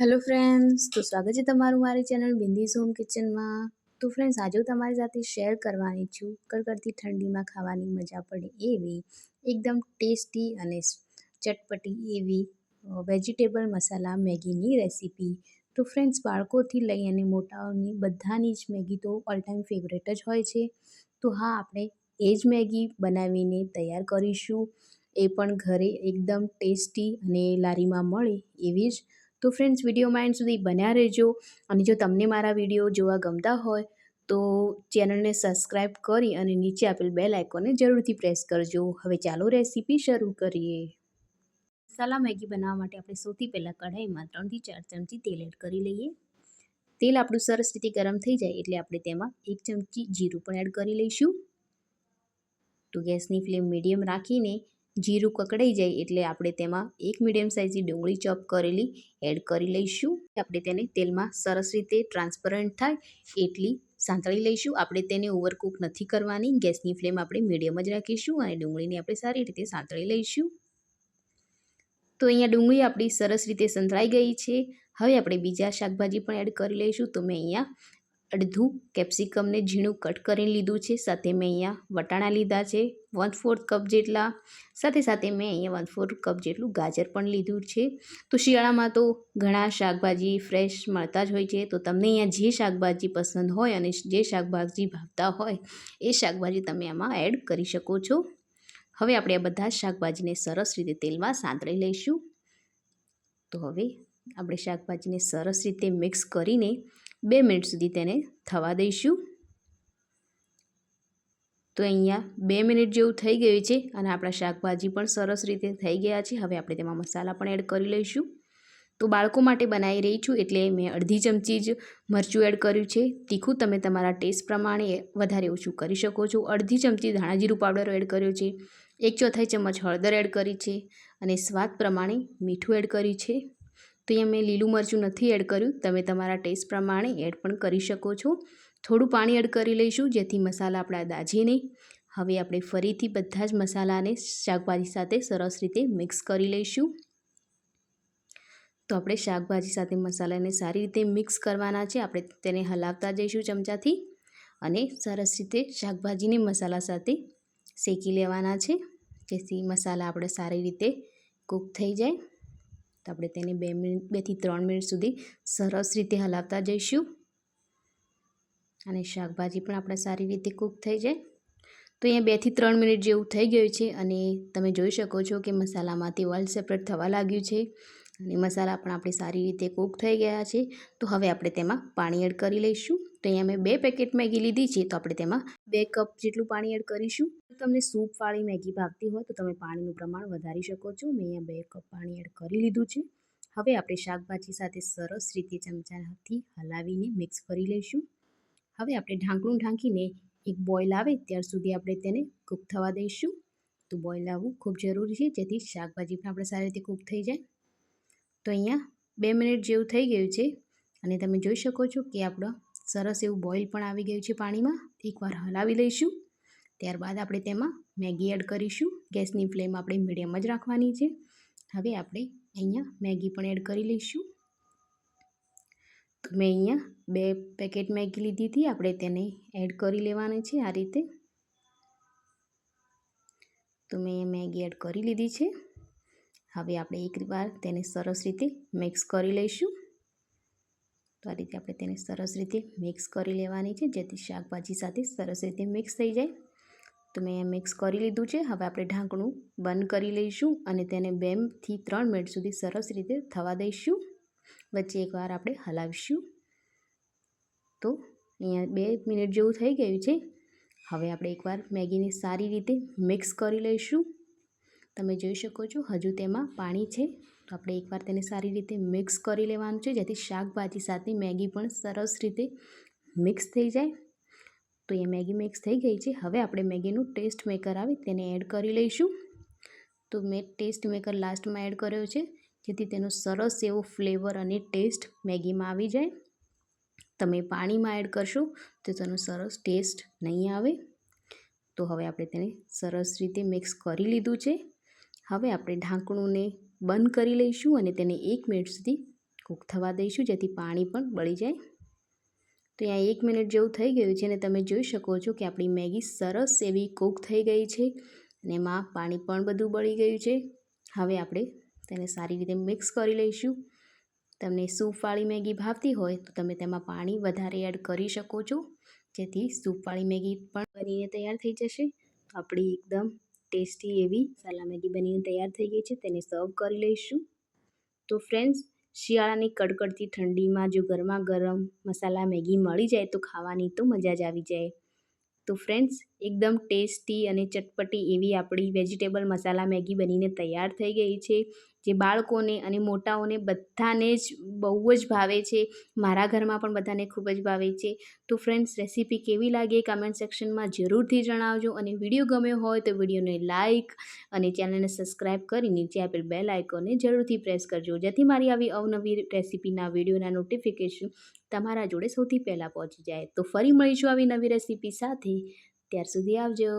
Hello friends તો સ્વાગત છે તમારું મારી ચેનલ બિંદીઝ હોમ કિચનમાં તો ફ્રેન્ડ્સ આજે હું તમારી સાથે શેર કરવાની છું. કડકડતી ઠંડીમાં ખાવાની મજા પડે એવી, એકદમ ટેસ્ટી અને ચટપટી એવી વેજીટેબલ મસાલા મેગીની રેસીપી તો ફ્રેન્ડ્સ બાળકોથી લઈ અને મોટાઓની બધાની જ મેગી તો ઓલ ટાઈમ ફેવરેટ જ હોય છે. તો હા, આપણે એ જ મેગી બનાવીને તૈયાર કરીશું. એ પણ ઘરે એકદમ ટેસ્ટી અને લારીમાં મળે એવી જ તો ફ્રેન્ડ્સ વિડીયોમાં એન્ડ સુધી બન્યા રહેજો. અને જો તમને મારા વીડિયો જોવા ગમતા હોય, તો ચેનલને સબસ્ક્રાઈબ કરી અને નીચે આપેલ બેલ આઇકોનને જરૂરથી પ્રેસ કરજો. હવે ચાલો રેસીપી શરૂ કરીએ. મસાલા મેગી બનાવવા માટે આપણે સૌથી પહેલાં કઢાઈમાં ત્રણથી ચાર ચમચી તેલ એડ કરી લઈએ. તેલ આપણું સરસ રીતે ગરમ થઈ જાય એટલે આપણે તેમાં એક ચમચી જીરું પણ એડ કરી લઈશું. તો ગેસની ફ્લેમ મીડિયમ રાખીને જીરું કકડાઈ જાય એટલે આપણે તેમાં એક મીડિયમ સાઇઝની ડુંગળી ચોપ કરેલી એડ કરી લઈશું. આપણે તેને તેલમાં સરસ રીતે ટ્રાન્સપરન્ટ થાય એટલી સાંતળી લઈશું. આપણે તેને ઓવરકુક નથી કરવાની. ગેસની ફ્લેમ આપણે મીડિયમ જ રાખીશું અને ડુંગળીને આપણે સારી રીતે સાંતળી લઈશું. તો અહીંયા ડુંગળી આપણી સરસ રીતે સંતળાઈ ગઈ છે. હવે આપણે બીજા શાકભાજી પણ એડ કરી લઈશું. તો મેં અહીંયા અડધું કેપ્સિકમને ઝીણું કટ કરીને લીધું છે, સાથે મેં અહીંયા વટાણા લીધા છે વન ફોર્થ કપ જેટલા, સાથે સાથે મેં અહીંયા વન ફોર્થ કપ જેટલું ગાજર પણ લીધું છે. તો શિયાળામાં તો ઘણા શાકભાજી ફ્રેશ મળતા જ હોય છે, તો તમને અહીંયા જે શાકભાજી પસંદ હોય અને જે શાકભાજી ભાવતા હોય, એ શાકભાજી તમે આમાં એડ કરી શકો છો. હવે આપણે આ બધા શાકભાજીને સરસ રીતે તેલમાં સાંતળી લઈશું. તો હવે આપણે શાકભાજીને સરસ રીતે મિક્સ કરીને બે મિનિટ સુધી તેને થવા દઈશું. તો અહીંયા બે મિનિટ જેવું થઈ ગયું છે અને આપણા શાકભાજી પણ સરસ રીતે થઈ ગયા છે. હવે આપણે તેમાં મસાલા પણ એડ કરી લઈશું. તો બાળકો માટે બનાવી રહી છું એટલે મેં અડધી ચમચી જ મરચું એડ કર્યું છે. તીખું તમે તમારા ટેસ્ટ પ્રમાણે વધારે ઓછું કરી શકો છો. અડધી ચમચી ધાણાજીરું પાવડર એડ કર્યો છે. એક ચોથાઈ ચમચ હળદર એડ કરી છે અને સ્વાદ પ્રમાણે મીઠું એડ કર્યું છે. તો અહીંયા મેં લીલું મરચું નથી એડ કર્યું. તમે તમારા ટેસ્ટ પ્રમાણે એડ પણ કરી શકો છો. થોડું પાણી એડ કરી લઈશું, જેથી મસાલા આપણા દાજે નહીં. હવે આપણે ફરીથી બધા જ મસાલાને શાકભાજી સાથે સરસ રીતે મિક્સ કરી લઈશું. તો આપણે શાકભાજી સાથે મસાલાને સારી રીતે મિક્સ કરવાના છે. આપણે તેને હલાવતા જઈશું ચમચાથી અને સરસ રીતે શાકભાજીને મસાલા સાથે શેકી લેવાના છે. જેથી મસાલા આપણે સારી રીતે કૂક થઈ જાય. તો આપણે તેને બે મિનિટ બેથી ત્રણ મિનિટ સુધી સરસ રીતે હલાવતા જઈશું. અને શાકભાજી પણ આપણે સારી રીતે કૂક થઈ જાય. તો અહીંયા બેથી ત્રણ મિનિટ જેવું થઈ ગયું છે અને તમે જોઈ શકો છો કે મસાલામાંથી ઓઇલ સેપરેટ થવા લાગ્યું છે. અને મસાલા પણ આપણે સારી રીતે કૂક થઈ ગયા છે. તો હવે આપણે તેમાં પાણી એડ કરી લઈશું. તો અહીંયા મેં બે પેકેટ મેગી લીધી છે. તો આપણે તેમાં બે કપ જેટલું પાણી એડ કરીશું. તમને સૂપવાળી મેગી ભાગતી હોય તો તમે પાણીનું પ્રમાણ વધારી શકો છો. મેં અહીંયા બે કપ પાણી એડ કરી લીધું છે. હવે આપણે શાકભાજી સાથે સરસ રીતે ચમચાથી હલાવીને મિક્સ કરી લઈશું. હવે આપણે ઢાંકણું ઢાંકીને એક બોઇલ આવે ત્યાર સુધી આપણે તેને કૂક થવા દઈશું. તો બોઇલ આવવું ખૂબ જરૂરી છે જેથી શાકભાજી પણ આપણે સારી રીતે કૂક થઈ જાય. તો અહીંયા બે મિનિટ જેવું થઈ ગયું છે અને તમે જોઈ શકો છો કે આપણો સરસ એવું બોઇલ પણ આવી ગયું છે પાણીમાં. એકવાર હલાવી લઈશું. ત્યારબાદ આપણે તેમાં મેગી એડ કરીશું. ગેસની ફ્લેમ આપણે મીડિયમ જ રાખવાની છે. હવે આપણે અહીંયા મેગી પણ એડ કરી લઈશું. તો મેં અહીંયા બે પેકેટ મેગી લીધી હતી. આપણે તેને એડ કરી લેવાની છે આ રીતે. તો મેં મેગી એડ કરી લીધી છે. હવે આપણે એક વાર તેને સરસ રીતે મિક્સ કરી લઈશું. તો આ રીતે આપણે તેને સરસ રીતે મિક્સ કરી લેવાની છે, જેથી શાકભાજી સાથે સરસ રીતે મિક્સ થઈ જાય. તો મેં મિક્સ કરી લીધું છે. હવે આપણે ઢાંકણું બંધ કરી લઈશું અને તેને બેથી ત્રણ મિનિટ સુધી સરસ રીતે થવા દઈશું. વચ્ચે એકવાર આપણે હલાવીશું. તો અહીંયા બે મિનિટ જેવું થઈ ગયું છે. હવે આપણે એકવાર મેગીને સારી રીતે મિક્સ કરી લઈશું. તમે જોઈ શકો છો, હજુ તેમાં પાણી છે. તો આપણે એકવાર તેને સારી રીતે મિક્સ કરી લેવાનું છે, જેથી શાકભાજી સાથે મેગી પણ સરસ રીતે મિક્સ થઈ જાય. તો એ મેગી મિક્સ થઈ ગઈ છે. હવે આપણે મેગીનું ટેસ્ટ મેકર આવે તેને એડ કરી લઈશું. તો મેં ટેસ્ટ મેકર લાસ્ટમાં એડ કર્યો છે, જેથી તેનો સરસ એવો ફ્લેવર અને ટેસ્ટ મેગીમાં આવી જાય. તમે પાણીમાં એડ કરશો, તો તેનો સરસ ટેસ્ટ નહીં આવે. તો હવે આપણે તેને સરસ રીતે મિક્સ કરી લીધું છે. હવે આપણે ઢાંકણુંને બંધ કરી લઈશું અને તેને એક મિનિટ સુધી કૂક થવા દઈશું, જેથી પાણી પણ બળી જાય. તો અહીંયા એક મિનિટ જેવું થઈ ગયું છે અને તમે જોઈ શકો છો કે આપણી મેગી સરસ એવી કૂક થઈ ગઈ છે અને એમાં પાણી પણ બધું બળી ગયું છે. હવે આપણે તેને સારી રીતે મિક્સ કરી લઈશું. તમને સૂપવાળી મેગી ભાવતી હોય તો તમે તેમાં પાણી વધારે એડ કરી શકો છો, જેથી સૂપવાળી મેગી પણ બનીને તૈયાર થઈ જશે. આપણી એકદમ ટેસ્ટી એવી મસાલા મેગી બનીને તૈયાર થઈ ગઈ છે. તેને સર્વ કરી લઈશું. તો ફ્રેન્ડ્સ શિયાળાની કડકડતી ઠંડીમાં જો ગરમા ગરમ મસાલા મેગી મળી જાય તો ખાવાની તો મજા જ આવી જાય. તો ફ્રેન્ડ્સ એકદમ ટેસ્ટી અને ચટપટી એવી આપણી વેજીટેબલ મસાલા મેગી બનીને તૈયાર થઈ ગઈ છે. જે બાળકોને અને મોટાઓને બધાને જ બહુ જ ભાવે છે. મારા ઘરમાં પણ બધાને ખૂબ જ ભાવે છે. તો ફ્રેન્ડ્સ રેસીપી કેવી લાગે કમેન્ટ સેક્શનમાં જરૂરથી જણાવજો અને વીડિયો ગમ્યો હોય તો વિડીયોને લાઇક અને ચેનલને સબસ્ક્રાઈબ કરી નીચે આપેલ બેલ આઇકોનને જરૂરથી પ્રેસ કરજો. જેથી મારી આવી અવનવી રેસીપીના વિડીયોના નોટિફિકેશન તમારા જોડે સૌથી પહેલાં પહોંચી જાય. તો ફરી મળીશું આવી નવી રેસીપી સાથે. ત્યાર સુધી આવજો.